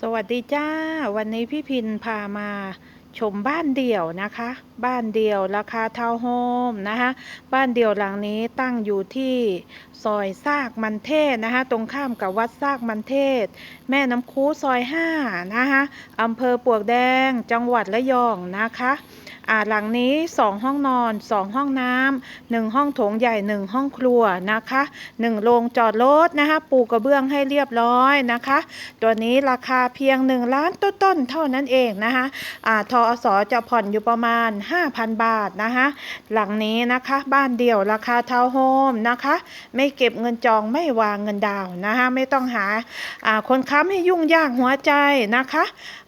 สวัสดีจ้า วันนี้พี่พินพามาชมบ้านเดี่ยวนะคะ บ้านเดี่ยวราคาทาวน์โฮมนะคะบ้านเดี่ยวหลังนี้ตั้งอยู่ที่ซอยซากมันเทศนะคะตรงข้ามกับวัดซากมันเทศ แม่น้ำคูซอย5นะคะอำเภอปวกแดงจังหวัดระยองนะคะ อ่าหลังนี้ 2 ห้องนอน 2 ห้องน้ำหนึ่งห้องโถงใหญ่ 1 ห้องครัวนะคะ1โรงจอดรถนะคะปูกระเบื้องให้เรียบร้อยนะคะ ตัวนี้ราคาเพียง 1 ล้านต้นๆเท่านั้นเองนะคะอ่าทอสจะผ่อนอยู่ประมาณ 5,000 บาทนะคะหลังนี้นะคะบ้านเดี่ยวราคาทาวน์โฮมนะคะ ไม่เก็บเงินจองไม่วางเงินดาวนะคะไม่ต้องหาอ่าคนค้ำให้ยุ่งยากหัวใจนะคะ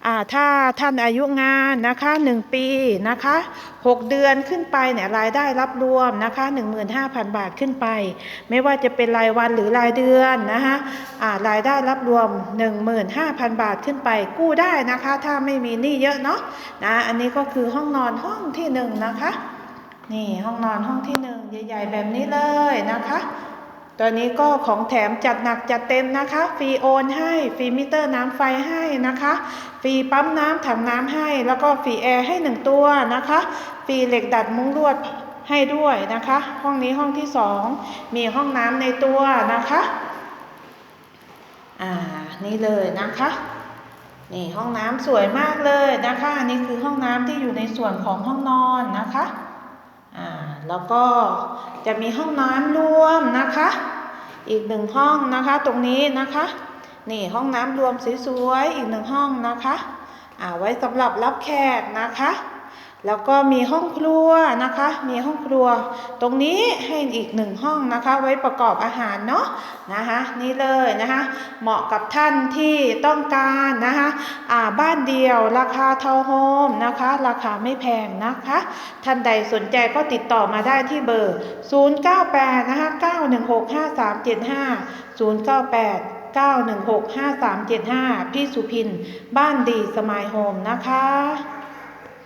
อ่าถ้าท่านอายุงานนะคะ 1 ปีนะคะ6 เดือนขึ้นไปเนี่ยรายได้รับรวมนะคะ15,000 บาทขึ้นไป ไม่ว่าจะเป็นรายวันหรือรายเดือนนะคะอ่ารายได้รับรวม 15,000 บาทขึ้นไป กู้ได้นะคะ ถ้าไม่มีหนี้เยอะเนาะนะอันนี้ก็คือห้องนอนห้องที่หนึ่งนะคะนี่ห้องนอนห้องที่หนึ่งใหญ่ ๆ แบบนี้เลยนะคะ ตัวนี้ก็ของแถมจัดหนักจัดเต็มนะคะ ฟรีโอนให้ ฟรีมิเตอร์น้ำไฟให้นะคะ ฟรีปั๊มน้ำถังน้ำให้ แล้วก็ฟรีแอร์ให้หนึ่งตัวนะคะ ฟรีเหล็กดัดมุ้งลวดให้ด้วยนะคะ ห้องนี้ห้องที่สองมีห้องน้ำในตัวนะคะ อ่า นี่เลยนะคะนี่ห้องน้ำสวยมากเลยนะคะ อันนี้คือห้องน้ำที่อยู่ในส่วนของห้องนอนนะคะ อ่า แล้วก็จะมีห้องน้ำรวม นะคะ อีกหนึ่งห้องนะคะตรงนี้นะคะ นี่ห้องน้ำรวมสวยๆอีกหนึ่งห้องนะคะ อ่าไว้สำหรับรับแขกนะคะ แล้วก็มีห้องครัวนะคะ มีห้องครัว ตรงนี้ให้อีกหนึ่งห้องนะคะ ไว้ประกอบอาหารเนาะนะคะนี่เลยนะคะ เหมาะกับท่านที่ต้องการนะคะอ่าบ้านเดียวราคาเทาโฮมนะคะ ราคาไม่แพงนะคะ ท่านใดสนใจก็ติดต่อมาได้ที่เบอร์ 098นะคะ916 5375 098 916 5375 พี่สุพิน บ้านดีสมายโฮมนะคะ